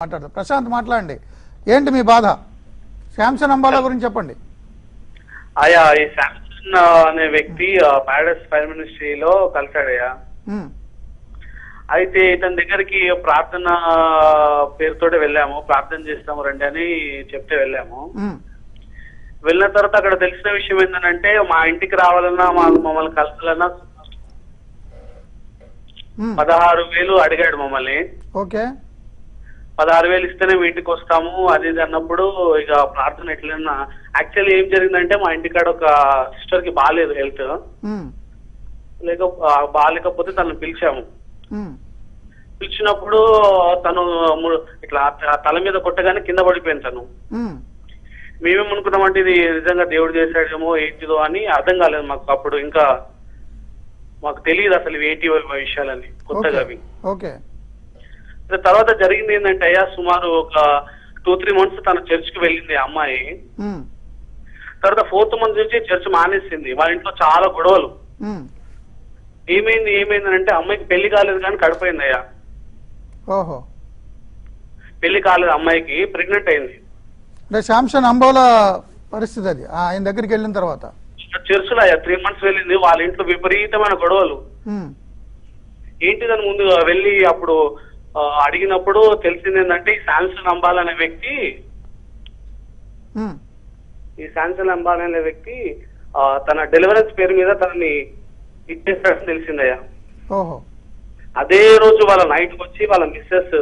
మాట్లాడదు. ప్రశాంత్ మాట్లాడండి. ఏంటి మీ బాధ? శాంసన్ అంబాలా గురించి చెప్పండి. అయ్యా ఈ శాంసన్ అనే వ్యక్తి ప్యారిస్ ఫైర్ మినిస్ట్రీలో కలిశాడయ్యా. ఉమ్, అయితే ఇతని దగ్గరికి ప్రార్థన పేరుతోటి వెళ్ళాము. ప్రార్థన చేస్తాము రండి అని చెప్తే వెళ్ళాము. వెళ్ళిన తర్వాత అక్కడ తెలిసిన విషయం ఏంటంటే మా ఇంటికి రావాలన్నా మా మమ్మల్ని కలసాలన్నా ఉమ్, పదహారు వేలు అడిగాడు మమ్మల్ని. ఓకే. పదహారు వేలు ఇస్తేనే మీ ఇంటికి వస్తాము అది ఇది అన్నప్పుడు ఇక ప్రార్థన ఎట్లన్నా యాక్చువల్లీ ఏం జరిగిందంటే మా ఇంటికాడ ఒక సిస్టర్కి బాగాలేదు హెల్త్ లేక బాగాలేకపోతే తనను పిలిచాము. పిలిచినప్పుడు తను ఇట్లా తల మీద కొట్టగానే కింద పడిపోయింది తను. మేమేమనుకున్నామంటే ఇది నిజంగా దేవుడు చేశాడేమో ఏంటిదో అని అర్థం కాలేదు మాకు అప్పుడు. ఇంకా మాకు తెలియదు అసలు ఏంటి విషయాలని కొత్తగా అవి. ఓకే. తర్వాత జరిగింది ఏంటంటే అయ్యా సుమారు ఒక టూ త్రీ మంత్స్ తన చర్చ్కి వెళ్ళింది ఆ అమ్మాయి. తర్వాత ఫోర్త్ మంత్ నుంచి చర్చ్ మానేసింది. వాళ్ళ ఇంట్లో చాలా గొడవలు. ఏమైంది ఏమైంది అంటే అమ్మాయికి పెళ్ళి కాలేదు కానీ కడిపోయింది అయ్యా. ఓహో. పెళ్ళి కాలేదు అమ్మాయికి ప్రెగ్నెంట్ అయింది. అంటే శాంసన్ అంబోలా పరిస్థితి అది. ఆయన దగ్గరికి వెళ్ళిన తర్వాత. చర్చిలో అయ్యా త్రీ మంత్స్ వెళ్ళింది. వాళ్ళ ఇంట్లో విపరీతమైన గొడవలు. ఏంటిదని ముందు వెళ్ళి అప్పుడు అడిగినప్పుడు తెలిసింది ఏంటంటే ఈ శాంసన్ అంబాల్ అనే వ్యక్తి ఈ శాంసన్ అంబాల్ అనే వ్యక్తి తన డెలివరెన్స్ పేరు మీద తనని ఇచ్చేస్తాడని తెలిసిందయ్యా. అదే రోజు వాళ్ళ నైట్ వచ్చి వాళ్ళ మిస్సెస్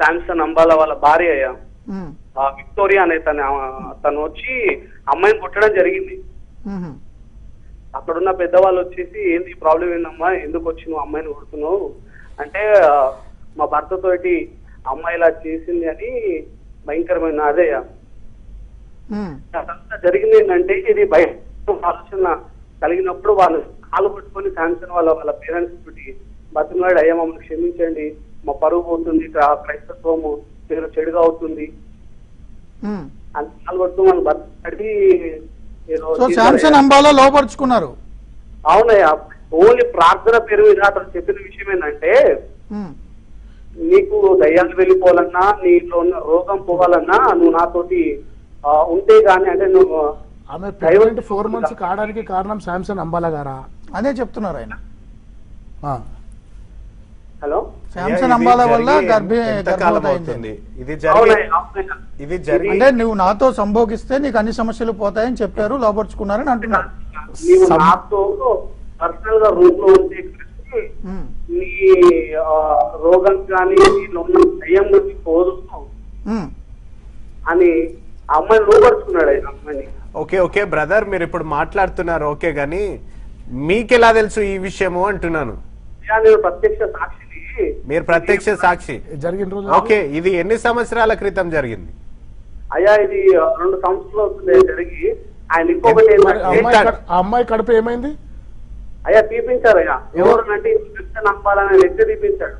శాంసన్ అంబాలా వాళ్ళ భార్య అయ్యా విక్టోరియా అనే తన తను వచ్చి అమ్మాయిని కొట్టడం జరిగింది. అక్కడున్న పెద్దవాళ్ళు వచ్చేసి ఏంది ప్రాబ్లం ఏందమ్మా? ఎందుకు వచ్చి నువ్వు అమ్మాయిని కొడుతున్నావు? అంటే మా భర్తతోటి అమ్మాయి ఇలా చేసింది అని భయంకరమైన అదే అదంతా జరిగింది ఏంటంటే ఇది బయట ఆలోచన కలిగినప్పుడు వాళ్ళు కాలు పట్టుకొని శాంసన్ వాళ్ళ వాళ్ళ పేరెంట్స్ తోటి బతిమలాడి అయ్యా మమ్మల్ని క్షమించండి మా పరువు పోతుంది క్రైస్తత్వము పేరు చెడుగా అవుతుంది. అని కాలు పట్టుకొని వాళ్ళు బతిమలాడి అంబాలా లోపరుచుకున్నారు. అవునయ్యా ఓన్లీ ప్రార్థన పేరు అతను చెప్పిన విషయం ఏంటంటే నీకు దయ్యాలు వెళ్ళిపోవాలన్నా నీలో ఉన్న రోగం పోవాలన్నా నువ్వు నాతోటి ఉంటే గానీ అంటే నువ్వు ఆమె ప్రెగ్నెంట్ ఫోర్ మంత్స్ కావడానికి కారణం శాంసన్ అంబాలా గారా? అదే చెప్తున్నారు ఆయన. హలో? శాంసన్ అంబాలా వల్ల గర్భి ఇది. ఇది అంటే నువ్వు నాతో సంభోగిస్తే నీకు అన్ని సమస్యలు పోతాయని చెప్పారు లోపరుచుకున్నారని అంటున్నారు. నాతో పర్సనల్గా రూమ్లో ఉంటే నీ ఆ, రోగం కానీ నీలో దయ్యం నుంచి పోదు. ఉమ్, అని అమ్మాయిని లోపరుచుకున్నాడు ఆయన అమ్మాయిని. ఓకే ఓకే బ్రదర్ మీరు ఇప్పుడు మాట్లాడుతున్నారు ఓకే గాని మీకెలా తెలుసు ఈ విషయము అంటున్నాను? అయ్యా, నేను ప్రత్యక్ష సాక్షిని. మీరు ప్రత్యక్ష సాక్షి. జరిగిన రోజు ఓకే ఇది ఎన్ని సంవత్సరాల క్రితం జరిగింది? అయ్యా ఇది రెండు సంవత్సరాలు జరిగి ఆయన ఇంకొకటి అమ్మాయి కడుపు ఏమైంది? అయ్యా తీపించారు అయ్యా. ఎవరునంటే వ్యక్తి నమ్మాలనే వ్యక్తి తీపించాడు.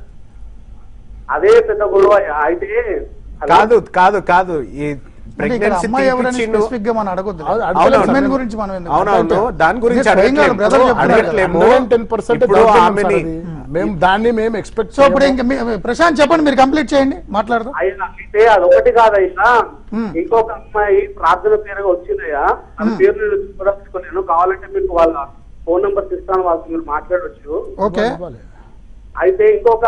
అదే పెద్ద గొడవ అయితే? కాదు కాదు కాదు. ఈ అంటే మేము దాన్ని మేము ఎక్స్పెక్ట్ సో ఇప్పుడు ఇంకా మీ- ప్రశాంత్ చెప్పండి మీరు కంప్లీట్ చేయండి. మాట్లాడదాం. అయ్యా అయితే అది ఒకటి కాదయ్యా Hmm. ఇంకొక అమ్మాయి ప్రార్థన పేరుగా వచ్చిందయ్యా. ఆ Hmm. పేరు నేను కావాలంటే మీకు వాళ్ళ ఫోన్ నెంబర్స్ ఇస్తాను వాళ్ళకి మీరు మాట్లాడవచ్చు ఓకే. అయితే ఇంకొక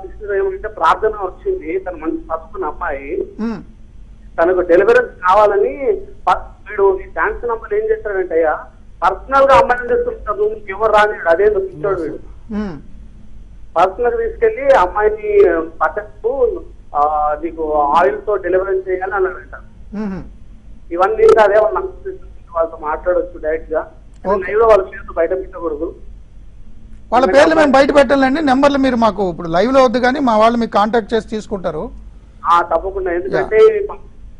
సిస్టర్ ఏమంటే ప్రార్థన వచ్చింది. తన మంచి పసుకున్న అమ్మాయి. తనకు డెలివరెన్స్ కావాలని వీడు ఈ డాన్స్ నంబర్ ఏం చేస్తాడంటే అయ్యా పర్సనల్గా అమ్మాయిని తీసుకుంటాడు ఎవరు రానిడు అదే పిచ్చాడు వీడు. పర్సనల్గా తీసుకెళ్ళి అమ్మాయిని పట్టకు నీకు ఆయిల్తో డెలివరీ చేయాలని అన్నాడంట. ఇవన్నీ అదే వాళ్ళ వాళ్ళతో మాట్లాడొచ్చు డైరెక్ట్గా. లైవ్లో వాళ్ళ బయట పెట్టకూడదు. వాళ్ళ పేర్లు మేము బయట పెట్టాలండి. నెంబర్లు మీరు మాకు ఇప్పుడు లైవ్లో వద్దు కానీ మా వాళ్ళు మీకు కాంటాక్ట్ చేసి తీసుకుంటారు. ఆ తప్పకుండా. ఎందుకంటే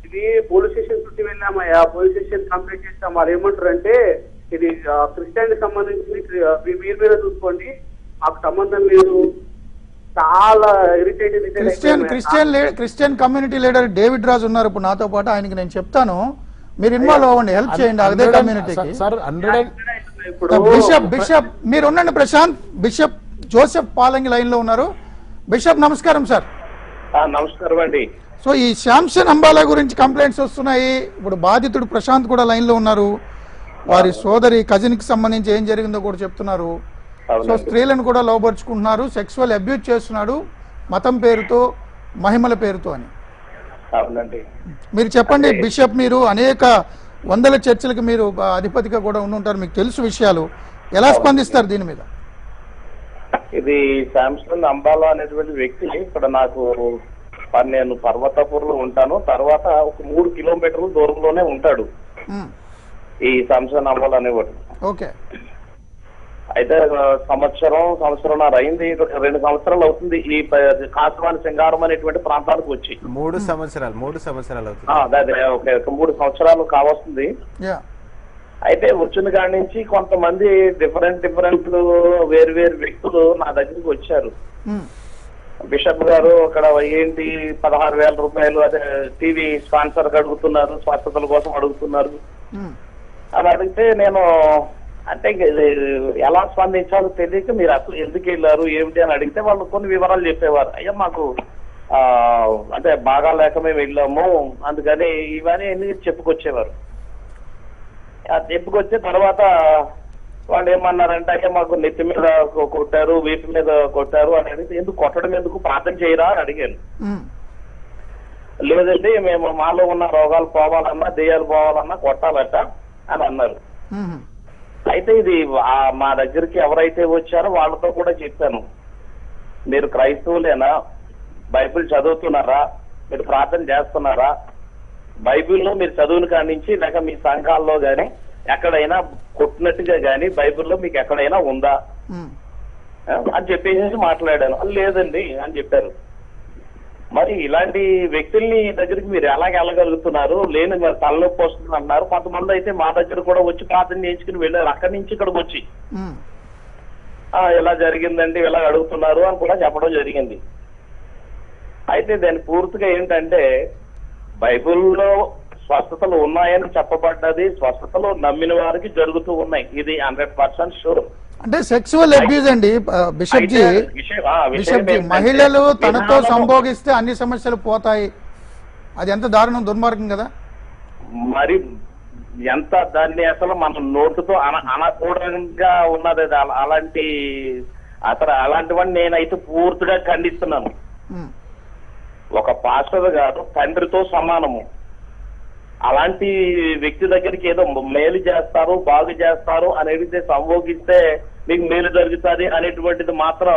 ఇది పోలీస్ స్టేషన్ చుట్టి వెళ్ళామయ్యా. పోలీస్ స్టేషన్ కంప్లీట్ చేస్తాం వాళ్ళు ఏమంటారు అంటే ఇది క్రిస్టియన్ మీ- మీరు మీరే చూసుకోండి. మాకు సంబంధం లేదు. చాలా irritate Christian Christian Christian community leader David Raju ఉన్నారు. ఇప్పుడు నాతో పాటు ఆయనకి నేను చెప్తాను. మీరు ఇన్వాల్వ్ అవ్వండి. హెల్ప్ చేయండి. అదే కమ్యూనిటీకి సార్ హండ్రెడ్ బిషప్ బిషప్ మీరు ఉండండి ప్రశాంత్. బిషప్ జోసెఫ్ పాలంగి లైన్లో ఉన్నారు. బిషప్ నమస్కారం సార్ నమస్కారం అండి. సో ఈ శాంసన్ అంబాలా గురించి కంప్లైంట్స్ వస్తున్నాయి. ఇప్పుడు బాధితుడు ప్రశాంత్ కూడా లైన్లో ఉన్నారు. వారి సోదరి కజిన్కి సంబంధించి ఏం జరిగిందో కూడా చెప్తున్నారు. సో. స్త్రీలను కూడా లోపరుచుకుంటున్నారు సెక్సువల్ అబ్యూజ్ చేస్తున్నాడు. మతం పేరుతో మహిమల పేరుతో అని. అవునండి. మీరు చెప్పండి బిషప్ మీరు అనేక వందల చర్చలకు మీరు అధిపతిగా కూడా ఉండి ఉంటారు మీకు తెలుసు విషయాలు. ఎలా స్పందిస్తారు దీని మీద? ఇది శాంసంగ్ అంబాలా అనేటువంటి వ్యక్తి ఇక్కడ నాకు నేను పర్వతాపూర్లో ఉంటాను. తర్వాత ఒక మూడు కిలోమీటర్ల దూరంలోనే ఉంటాడు. ఈ శాంసంగ్ అంబాలా అనేవాడు. ఓకే. అయితే సంవత్సరం సంవత్సరంన్నర అయింది. రెండు సంవత్సరాలు అవుతుంది. ఈ కాసవాని సింగారం అనేటువంటి ప్రాంతానికి వచ్చి. మూడు సంవత్సరాలు మూడు సంవత్సరాలు అవుతుంది. ఆ, అదే ఒక ఒక మూడు సంవత్సరాలు కావస్తుంది. యా. అయితే వచ్చిన కాడి నుంచి కొంతమంది డిఫరెంట్ డిఫరెంట్ వేరు వేరు వ్యక్తులు నా దగ్గరికి వచ్చారు. బిషప్ గారు అక్కడ ఏంటి పదహారు వేల రూపాయలు అదే టీవీ స్పాన్సర్ అడుగుతున్నారు స్వస్థతల కోసం అడుగుతున్నారు. అని అడిగితే నేను అంటే ఎలా స్పందించాలో తెలియక మీరు అసలు ఎందుకు వెళ్ళారు ఏమిటి అని అడిగితే వాళ్ళు కొన్ని వివరాలు చెప్పేవారు. అయ్యా మాకు ఆ అంటే బాగా లేక మేము వెళ్ళాము అందుకని ఇవన్నీ అన్ని చెప్పుకొచ్చేవారు. ఆ చెప్పుకొచ్చే తర్వాత వాళ్ళు ఏమన్నారంటే అయ్యా మాకు నెత్తి మీద కొట్టారు వీపు మీద కొట్టారు అని అడిగితే ఎందుకు కొట్టడం ఎందుకు ప్రార్థన చేయరా అని అడిగాను లేదండి మేము మాలో ఉన్న రోగాలు పోవాలన్నా దెయ్యాలు పోవాలన్నా కొట్టాలట అని అన్నారు. అయితే ఇది మా దగ్గరికి ఎవరైతే వచ్చారో వాళ్ళతో కూడా చెప్పాను. మీరు క్రైస్తవులేనా? బైబిల్ చదువుతున్నారా? మీరు ప్రార్థన చేస్తున్నారా? బైబిల్లో మీరు చదువుని కాడి నుంచి లేక మీ సంఘాల్లో గాని ఎక్కడైనా కొట్టినట్టుగా గాని బైబిల్లో మీకు ఎక్కడైనా ఉందా? అని చెప్పేసి మాట్లాడాను. "ఆ, లేదండి అని చెప్పారు. మరి ఇలాంటి వ్యక్తుల్ని దగ్గరికి మీరు ఎలాగ వెళ్ళగలుగుతున్నారు? లేని మరి తలనొప్పి వస్తుంది అన్నారు. కొంతమంది అయితే మా దగ్గర కూడా వచ్చి ప్రార్థన చేయించుకుని వెళ్ళారు. అక్కడి నుంచి ఇక్కడికి వచ్చి. ఇలా జరిగిందండి ఇలా అడుగుతున్నారు అని కూడా చెప్పడం జరిగింది. అయితే దాని పూర్తిగా ఏంటంటే బైబిల్లో స్వస్థతలు ఉన్నాయని చెప్పబడ్డది. స్వస్థతలు నమ్మిన వారికి జరుగుతూ ఉన్నాయి. ఇది హండ్రెడ్ పర్సెంట్ షూర్. అంటే సెక్సువల్ అబ్యూజ్ అండి బిషప్ జీ. బిషప్ జీ మహిళలు తనతో సంభోగిస్తే అన్ని సమస్యలు పోతాయి. అది ఎంత దారుణం దుర్మార్గం కదా? మరి ఎంత దాన్ని అసలు మన నోటుతో అన అనకూడంగా ఉన్నది అలాంటి అసలు అలాంటివన్నీ నేనైతే పూర్తిగా ఖండిస్తున్నాను. ఒక పాస్టర్ గారు తండ్రితో సమానము. అలాంటి వ్యక్తి దగ్గరికి ఏదో మేలు చేస్తారు బాగు చేస్తారు అనేది సంభోగిస్తే మీకు మేలు జరుగుతుంది అనేటువంటిది మాత్రం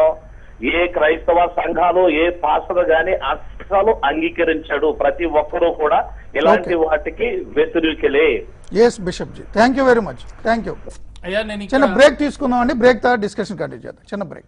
ఏ క్రైస్తవ సంఘాలు ఏ పాస్టర్ గాని అస్సలు అంగీకరించాడు. ప్రతి ఒక్కరూ కూడా ఇలాంటి వాటికి వ్యతిరేకలే yes bishop ji thank you very much thank you అయ్యా నేను చిన్న బ్రేక్ తీసుకుందాం అండి బ్రేక్ తర్వాత డిస్కషన్ కంటిన్యూ చేద్దాం. చిన్న బ్రేక్